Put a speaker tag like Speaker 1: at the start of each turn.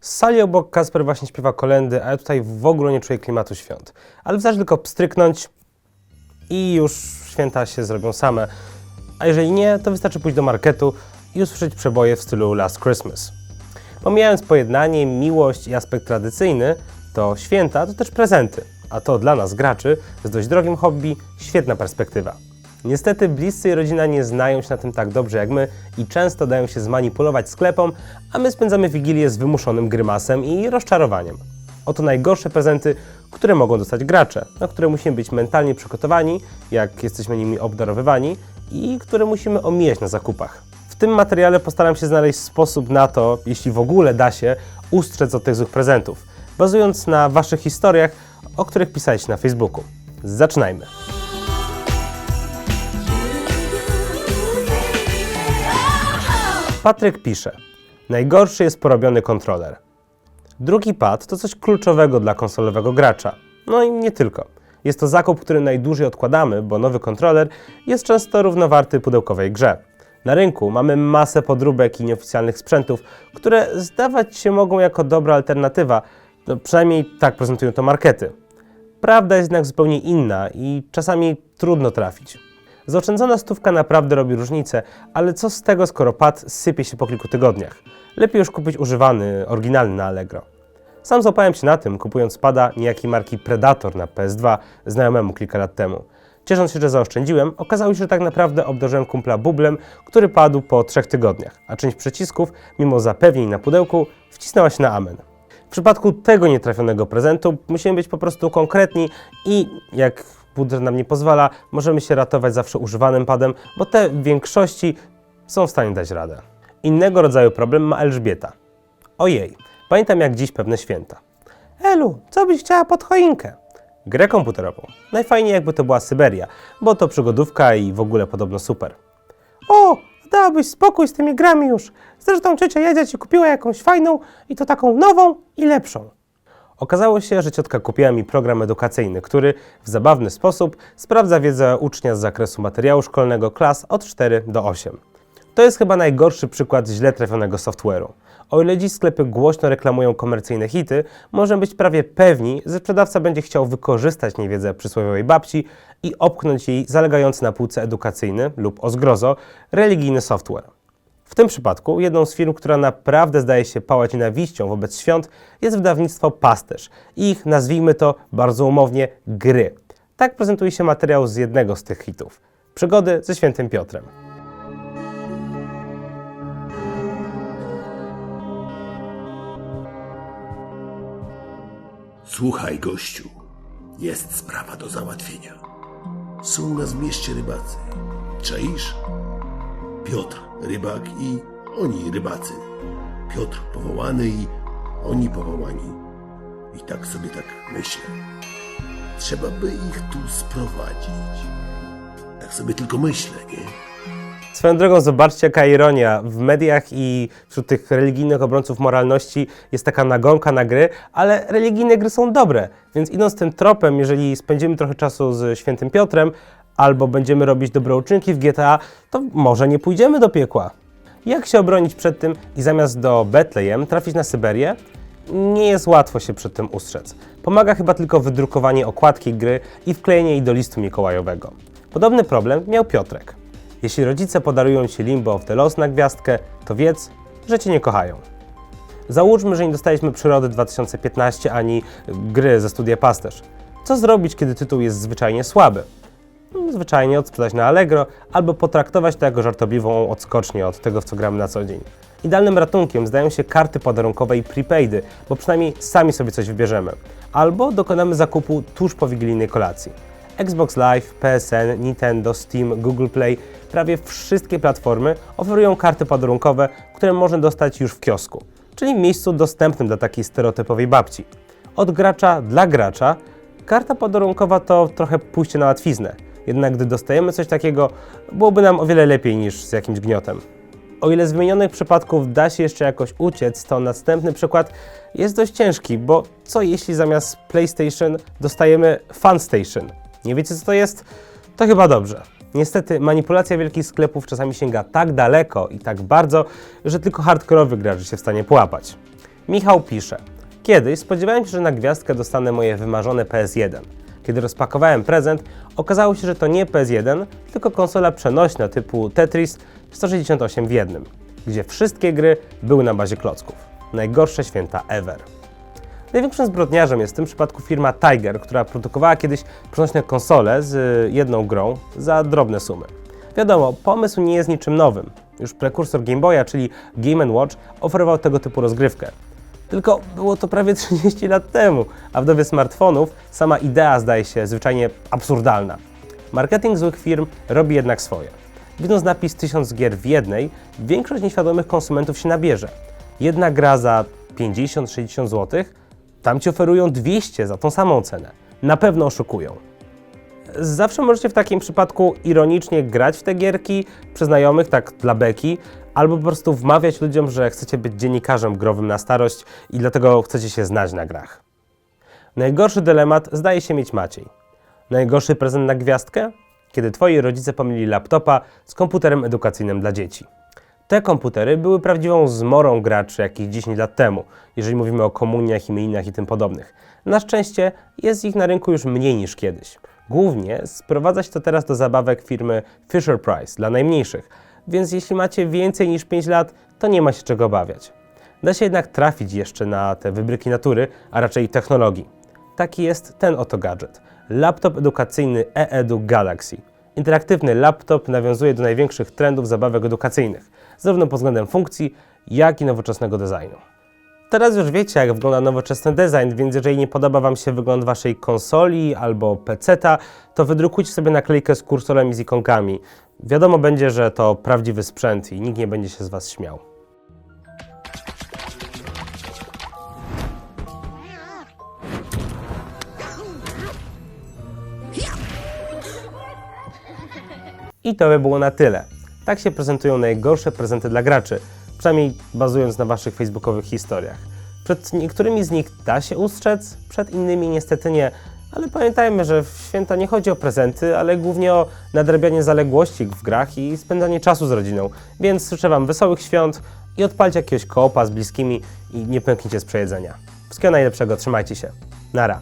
Speaker 1: Z sali obok Kasper właśnie śpiewa kolendy, a ja tutaj w ogóle nie czuję klimatu świąt. Ale wystarczy tylko pstryknąć i już święta się zrobią same. A jeżeli nie, to wystarczy pójść do marketu i usłyszeć przeboje w stylu Last Christmas. Pomijając pojednanie, miłość i aspekt tradycyjny, to święta to też prezenty, a to dla nas graczy z dość drogim hobby świetna perspektywa. Niestety bliscy i rodzina nie znają się na tym tak dobrze jak my i często dają się zmanipulować sklepom, a my spędzamy Wigilię z wymuszonym grymasem i rozczarowaniem. Oto najgorsze prezenty, które mogą dostać gracze, na które musimy być mentalnie przygotowani, jak jesteśmy nimi obdarowywani i które musimy omijać na zakupach. W tym materiale postaram się znaleźć sposób na to, jeśli w ogóle da się, ustrzec od tych złych prezentów, bazując na Waszych historiach, o których pisaliście na Facebooku. Zaczynajmy! Patryk pisze: Najgorszy jest porobiony kontroler. Drugi pad to coś kluczowego dla konsolowego gracza. No i nie tylko. Jest to zakup, który najdłużej odkładamy, bo nowy kontroler jest często równowarty pudełkowej grze. Na rynku mamy masę podróbek i nieoficjalnych sprzętów, które zdawać się mogą jako dobra alternatywa, no przynajmniej tak prezentują to markety. Prawda jest jednak zupełnie inna i czasami trudno trafić. Zaoszczędzona stówka naprawdę robi różnicę, ale co z tego, skoro pad sypie się po kilku tygodniach? Lepiej już kupić używany, oryginalny na Allegro. Sam złapałem się na tym, kupując pada niejakiej marki Predator na PS2 znajomemu kilka lat temu. Ciesząc się, że zaoszczędziłem, okazało się, że tak naprawdę obdarzyłem kumpla bublem, który padł po trzech tygodniach, a część przycisków, mimo zapewnień na pudełku, wcisnęła się na amen. W przypadku tego nietrafionego prezentu musimy być po prostu konkretni i, jak budżet nam nie pozwala, możemy się ratować zawsze używanym padem, bo te w większości są w stanie dać radę. Innego rodzaju problem ma Elżbieta. Ojej, pamiętam jak dziś pewne święta. Elu, co byś chciała pod choinkę? Grę komputerową. Najfajniej jakby to była Syberia, bo to przygodówka i w ogóle podobno super. O, dałabyś spokój z tymi grami już. Zresztą ciocia Jadzia ci kupiła jakąś fajną i to taką nową i lepszą. Okazało się, że ciotka kupiła mi program edukacyjny, który w zabawny sposób sprawdza wiedzę ucznia z zakresu materiału szkolnego klas od 4 do 8. To jest chyba najgorszy przykład źle trafionego software'u. O ile dziś sklepy głośno reklamują komercyjne hity, możemy być prawie pewni, że sprzedawca będzie chciał wykorzystać niewiedzę przysłowiowej babci i opchnąć jej zalegający na półce edukacyjny lub o zgrozo religijny software. W tym przypadku jedną z firm, która naprawdę zdaje się pałać nienawiścią wobec świąt, jest wydawnictwo Pasterz i ich, nazwijmy to bardzo umownie, gry. Tak prezentuje się materiał z jednego z tych hitów. Przygody ze świętym Piotrem.
Speaker 2: Słuchaj, gościu, jest sprawa do załatwienia. Są u nas w mieście rybacy. Czaisz? Piotr, rybak i oni rybacy. Piotr powołany i oni powołani. I tak sobie tak myślę. Trzeba by ich tu sprowadzić. Tak sobie tylko myślę, nie?
Speaker 1: Swoją drogą, zobaczcie jaka ironia. W mediach i wśród tych religijnych obrońców moralności jest taka nagonka na gry, ale religijne gry są dobre. Więc idąc tym tropem, jeżeli spędzimy trochę czasu z świętym Piotrem, albo będziemy robić dobre uczynki w GTA, to może nie pójdziemy do piekła. Jak się obronić przed tym i zamiast do Betlejem trafić na Syberię? Nie jest łatwo się przed tym ustrzec. Pomaga chyba tylko wydrukowanie okładki gry i wklejenie jej do listu mikołajowego. Podobny problem miał Piotrek. Jeśli rodzice podarują Ci Limbo of the Lost na gwiazdkę, to wiedz, że Cię nie kochają. Załóżmy, że nie dostaliśmy Przyrody 2015 ani gry ze studia Pasterz. Co zrobić, kiedy tytuł jest zwyczajnie słaby? No, Zwyczajnie odsprzedać na Allegro albo potraktować to jako żartobliwą odskocznię od tego, w co gramy na co dzień. Idealnym ratunkiem zdają się karty podarunkowe i prepaidy, bo przynajmniej sami sobie coś wybierzemy. Albo dokonamy zakupu tuż po wigilijnej kolacji. Xbox Live, PSN, Nintendo, Steam, Google Play, prawie wszystkie platformy oferują karty podarunkowe, które można dostać już w kiosku, czyli miejscu dostępnym dla takiej stereotypowej babci. Od gracza dla gracza karta podarunkowa to trochę pójście na łatwiznę, jednak gdy dostajemy coś takiego, byłoby nam o wiele lepiej niż z jakimś gniotem. O ile z wymienionych przypadków da się jeszcze jakoś uciec, to następny przykład jest dość ciężki, bo co jeśli zamiast PlayStation dostajemy FunStation? Nie wiecie co to jest? To chyba dobrze. Niestety, manipulacja wielkich sklepów czasami sięga tak daleko i tak bardzo, że tylko hardkorowy gracz się w stanie połapać. Michał pisze: Kiedyś spodziewałem się, że na gwiazdkę dostanę moje wymarzone PS1. Kiedy rozpakowałem prezent, okazało się, że to nie PS1, tylko konsola przenośna typu Tetris 168 w jednym, gdzie wszystkie gry były na bazie klocków. Najgorsze święta ever. Największym zbrodniarzem jest w tym przypadku firma Tiger, która produkowała kiedyś przenośne konsole z y, jedną grą za drobne sumy. Wiadomo, pomysł nie jest niczym nowym. Już prekursor Game Boya, czyli Game Watch, oferował tego typu rozgrywkę. Tylko było to prawie 30 lat temu, a w dobie smartfonów sama idea zdaje się zwyczajnie absurdalna. Marketing złych firm robi jednak swoje. Widząc napis 1000 gier w jednej, większość nieświadomych konsumentów się nabierze. Jedna gra za 50-60 zł, tam ci oferują 200 za tą samą cenę. Na pewno oszukują. Zawsze możecie w takim przypadku ironicznie grać w te gierki przy znajomych, tak dla beki, albo po prostu wmawiać ludziom, że chcecie być dziennikarzem growym na starość i dlatego chcecie się znać na grach. Najgorszy dylemat zdaje się mieć Maciej. Najgorszy prezent na gwiazdkę? Kiedy twoi rodzice pomylili laptopa z komputerem edukacyjnym dla dzieci. Te komputery były prawdziwą zmorą graczy jakieś 10 lat temu, jeżeli mówimy o komuniach, imieninach i tym podobnych. Na szczęście jest ich na rynku już mniej niż kiedyś. Głównie sprowadza się to teraz do zabawek firmy Fisher Price dla najmniejszych, więc jeśli macie więcej niż 5 lat, to nie ma się czego obawiać. Da się jednak trafić jeszcze na te wybryki natury, a raczej technologii. Taki jest ten oto gadżet. Laptop edukacyjny eEdu Galaxy. Interaktywny laptop nawiązuje do największych trendów zabawek edukacyjnych, zarówno pod względem funkcji, jak i nowoczesnego designu. Teraz już wiecie, jak wygląda nowoczesny design, więc jeżeli nie podoba Wam się wygląd Waszej konsoli albo peceta, to wydrukujcie sobie naklejkę z kursorem i z ikonkami. Wiadomo będzie, że to prawdziwy sprzęt i nikt nie będzie się z Was śmiał. I to by było na tyle. Tak się prezentują najgorsze prezenty dla graczy, przynajmniej bazując na Waszych facebookowych historiach. Przed niektórymi z nich da się ustrzec, przed innymi niestety nie, ale pamiętajmy, że w święta nie chodzi o prezenty, ale głównie o nadrabianie zaległości w grach i spędzanie czasu z rodziną. Więc życzę Wam wesołych świąt i odpalcie jakiegoś koopa z bliskimi i nie pęknijcie z przejedzenia. Wszystkiego najlepszego, trzymajcie się. Nara.